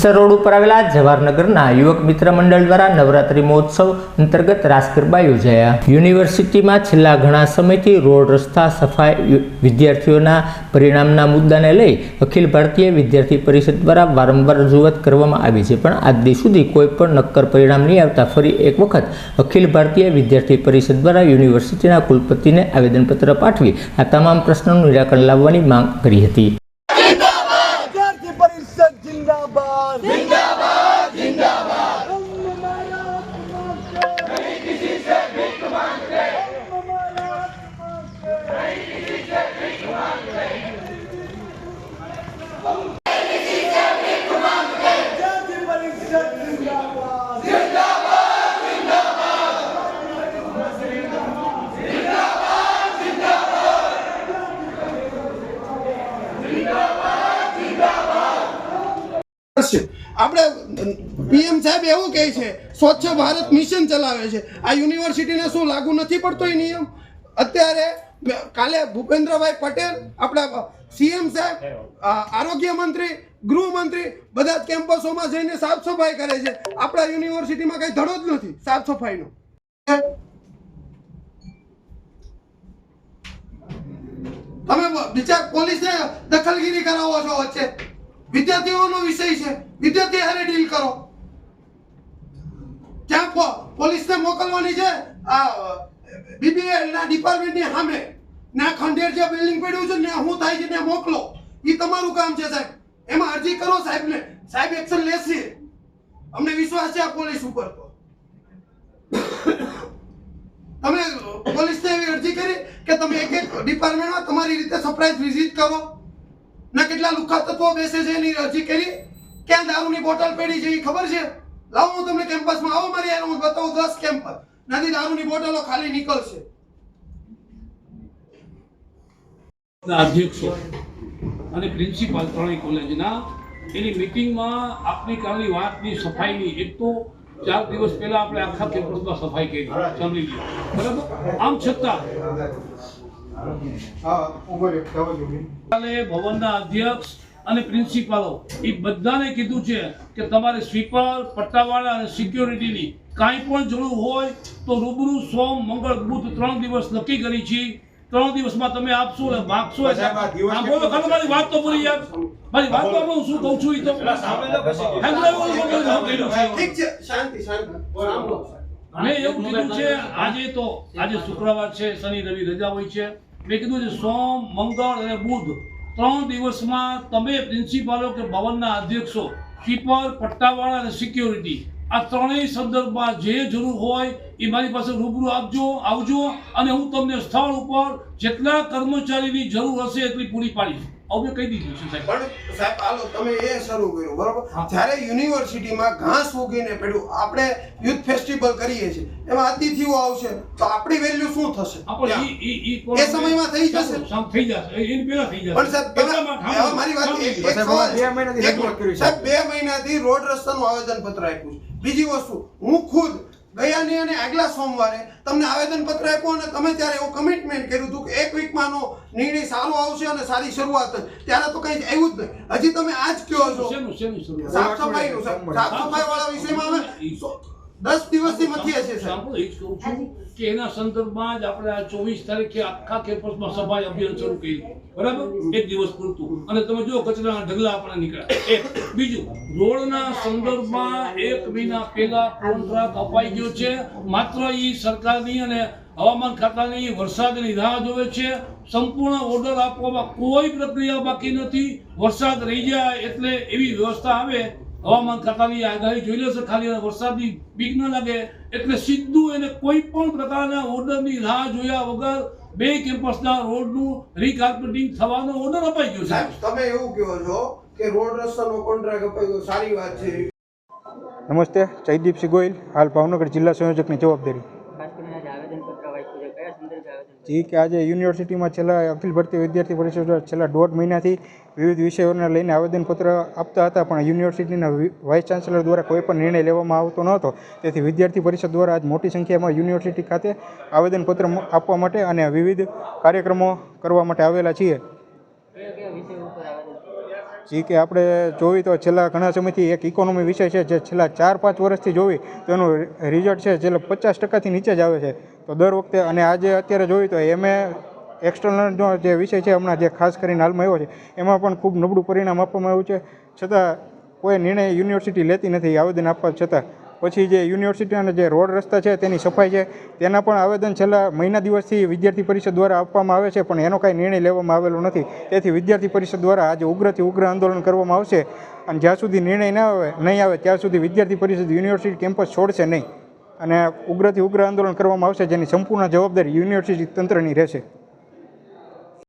રીતસર road ઉપર આવેલા જવાહરનગરના યુવક મિત્ર મંડળ દ્વારા નવરાત્રિ મહોત્સવ અંતર્ગત રાસ ગરબા યોજાયા. યુનિવર્સિટીમાં છેલ્લા ઘણા સમયથી રોડ રસ્તા સફાઈ વિદ્યાર્થીઓના પરિણામના મુદ્દાને લઈ અખિલ ભારતીય વિદ્યાર્થી પરિષદ દ્વારા વારંવાર રજૂઆત કરવામાં આવી છે. પણ આજ સુધી કોઈ પણ નક્કર પરિણામ નહીં આવતા. ફરી એક વખત અખિલ ભારતીય વિદ્યાર્થી પરિષદ દ્વારા યુનિવર્સિટીના કુલપતિને આવેદનપત્ર પાઠવી આ તમામ પ્રશ્નોનું નિરાકરણ લાવવાની માંગ કરી હતી વિદ્યાર્થી પરિષદ જિંદાબાદ જિંદાબાદ જિંદાબાદ વિદ્યાર્થી પરિષદ જિંદાબાદ છે આપણે પીએમ સાહેબ એવું કહે છે, સ્વચ્છ ભારત મિશન ચલાવે છે. આ યુનિવર્સિટીને શું લાગુ નથી પડતો એ નિયમ? અત્યારે કાલે ભૂપેન્દ્રભાઈ પટેલ આપણા સીએમ સાહેબ આરોગ્ય મંત્રી ગૃહમંત્રી બધા જ કેમ્પસોમાં જઈને સાફ સફાઈ કરે છે. આપણા યુનિવર્સિટીમાં કઈ ધડો જ નથી સાફ સફાઈનો તમે બીજા પોલીસને દખલગીરી કરાવો છો વચ્ચે. વિદ્યાર્થીઓનો વિષય છે. વિદ્યાર્થી હારે ડીલ કરો. ત્યાં પોલીસ પોલીસને મોકલવાની છે? આ બીબીએ ના ડિપાર્ટમેન્ટની સામે. ના ખંડેર જે બિલ્ડિંગ પડ્યું છે, ને હું થાય છે ને મોકલો. એ તમારું કામ છે સાહેબ. એમાં અરજી કરો સાહેબને. સાહેબ એક્શન લેશે. અમને વિશ્વાસ છે આ પોલીસ ઉપર તો. તમે પોલીસને એવી અરજી કરી કે તમે એક એક ડિપાર્ટમેન્ટમાં તમારી રીતે સરપ્રાઈઝ વિઝિટ કરો. ના કેટલા લુખા તત્વો બેસે છે એની અરજી કરી. ક્યાં દારૂની બોટલ પડી છે એ ખબર છે? લાવો, હું તમને કેમ્પસમાં આવો, મારી હારે હું બતાવું દસ કેમ્પસ નથી દારૂની બોટલો ખાલી નીકળશે ના અધ્યક્ષો અને પ્રિન્સિપાલ ત્રણેય કોલેજના એની મિટિંગમાં આપની કાલની વાતની સફાઈની એક તો ચાર દિવસ પહેલા આપણે આખા કેમ્પસમાં સફાઈ કરી. સાંભળી લો. બરાબર? આમ છતાં કાલે ભવનના અધ્યક્ષ અને પ્રિન્સિપાલો એ બધાને કીધું છે કે તમારે સ્વીપર પટ્ટાવાળા અને સિક્યોરિટીની કાંઈ પણ જરૂર હોય તો રૂબરૂ સોમ મંગળ બુધ ત્રણ દિવસ નક્કી કરી છે. ત્રણ દિવસમાં તમે આપશો અને માગશો એટલે સાંભળો ખરો મારી વાત તો પૂરી યાર. મારી વાત તો હું શું કહું છું એ તો. ઠીક છે શાંતિ શાંતિ. મેં એવું કીધું છે આજે તો આજે શુક્રવાર છે શનિ રવિ રજા હોય છે. મેં કીધું છે સોમ મંગળ અને બુધ ત્રણ દિવસમાં તમે પ્રિન્સિપાલો કે ભવનના અધ્યક્ષો કીપર પટ્ટાવાળા અને સિક્યોરિટી આ ત્રણેય સંદર્ભમાં જે જરૂર હોય એ મારી પાસે રૂબરૂ આપજો, આવજો અને હું તમને સ્થળ ઉપર જેટલા કર્મચારીની જરૂર હશે એટલી પૂરી પાડીશ. આવું કહી દીધું છે સાહેબ. પણ સાહેબ આલો તમે એ શરૂ કર્યું બરોબર? જ્યારે યુનિવર્સિટીમાં ઘાસ ઉગીને પડ્યું આપણે યુથ ફેસ્ટિવલ કરીએ છીએ એમાં અતિથિઓ આવશે તો આપણી વેલ્યુ શું થશે? એ સમયમાં થઈ જશે. સામ- થઈ જશે. એની પહેલા થઈ જશે. પણ સાહેબ હવે મારી વાત એક- સવાલ બે મહિનાથી. સાહેબ બે મહિનાથી રોડ રસ્તાનું આવેદન પત્ર આપ્યું છે. બીજી વસ્તુ હું ખુદ ગયાની અને આગલા સોમવારે તમને આવેદન પત્ર આપ્યું અને તમે ત્યારે એવું કમિટમેન્ટ કર્યું હતું કે એક વીકમાંનો નિર્ણય સારો આવશે અને સારી શરૂઆત થશે. ત્યારે તો કંઈ આવ્યું જ નહીં હજી તમે આજ કહો છો? સાફ સફાઈ સાફ સફાઈ વાળા વિષયમાં અમે સો- દસ દિવસથી મથીએ છીએ સાહેબ. સાંભળો, એ જ કહું છું કે એના સંદર્ભમાં જ આપણે આ ચોવીસ તારીખે આખા કેમ્પસમાં સફાઈ અભિયાન શરૂ કર્યું બરાબર? એક દિવસ પૂરતું. અને તમે જો કચરાના ઢગલા આપણે નીકળ્યા. એક. બીજું રોડના સંદર્ભમાં એક મહિના પહેલા કોન્ટ્રાક્ટ અપાઈ ગયો છે. માત્ર એ સરકારની અને હવામાન ખાતાની વરસાદની રાહ જોવે છે. સંપૂર્ણ ઓર્ડર આપવામાં કોઈ પ્રક્રિયા બાકી નથી. વરસાદ રહી જાય એટલે એવી વ્યવસ્થા આવે હવામાન ખાતાની આગાહી જોઈ લેશે ખાલી અને વરસાદની બીક ન લાગે. એટલે સીધું એને કોઈ પણ પ્રકારના ઓર્ડરની રાહ જોયા વગર બે કેમ્પસના રોડનું રીકાર્પેટિંગ થવાનો ઓર્ડર અપાઈ ગયો છે. સાહેબ તમે એવું કહો છો કે રોડ રસ્તાનો કોન્ટ્રાક્ટ અપાયો સારી વાત છે. નમસ્તે જયદીપસિંહ ગોયલ હાલ ભાવનગર જિલ્લા સંયોજકની જવાબદારી ખાસ કરીને આજે આવેદનપત્ર આપ્યું છે કયા સંદર્ભે આવેદન જે કે આજે યુનિવર્સિટીમાં છેલ્લા અખિલ ભારતીય વિદ્યાર્થી પરિષદ છેલ્લા દોઢ મહિનાથી વિવિધ વિષયોને લઈને આવેદનપત્ર આપતા હતા, પણ યુનિવર્સિટીના વાઇસ ચાન્સેલર દ્વારા કોઈ પણ નિર્ણય લેવામાં આવતો ન હતો તેથી વિદ્યાર્થી પરિષદ દ્વારા આજ મોટી સંખ્યામાં યુનિવર્સિટી ખાતે આવેદનપત્ર આપવા માટે અને વિવિધ કાર્યક્રમો કરવા માટે આવેલા છીએ કયા કયા વિષય ઉપર આવેદન જે કે આપણે જોવી તો છેલ્લા ઘણા સમયથી એક ઇકોનોમી વિષય છે જે છેલ્લા ચાર, પાંચ વર્ષથી જોવી તો એનું રિઝલ્ટ છે જે પચાસ ટકાથી નીચે જ આવે છે. તો દર વખતે અને આજે અત્યારે જોવી તો એમએ એક્સટર્નલનો જે વિષય છે હમણાં જે ખાસ કરીને હાલમાં આવ્યો છે, એમાં પણ ખૂબ નબળું પરિણામ આપવામાં આવ્યું છે. છતાં કોઈ નિર્ણય યુનિવર્સિટી લેતી નથી, આવેદન આપવા છતાં પછી જે યુનિવર્સિટીના જે રોડ રસ્તા છે તેની સફાઈ છે, તેના પણ આવેદન છેલ્લા મહિના દિવસથી વિદ્યાર્થી પરિષદ દ્વારા આપવામાં આવે છે, પણ એનો કાંઈ નિર્ણય લેવામાં આવેલો નથી. તેથી વિદ્યાર્થી પરિષદ દ્વારા આજે ઉગ્રથી ઉગ્ર આંદોલન કરવામાં આવશે અને જ્યાં સુધી નિર્ણય ના આવે, નહીં આવે, ત્યાં સુધી વિદ્યાર્થી પરિષદ યુનિવર્સિટી કેમ્પસ છોડશે નહીં. અને ઉગ્રથી ઉગ્ર આંદોલન કરવામાં આવશે, જેની સંપૂર્ણ જવાબદારી યુનિવર્સિટી તંત્રની રહેશે.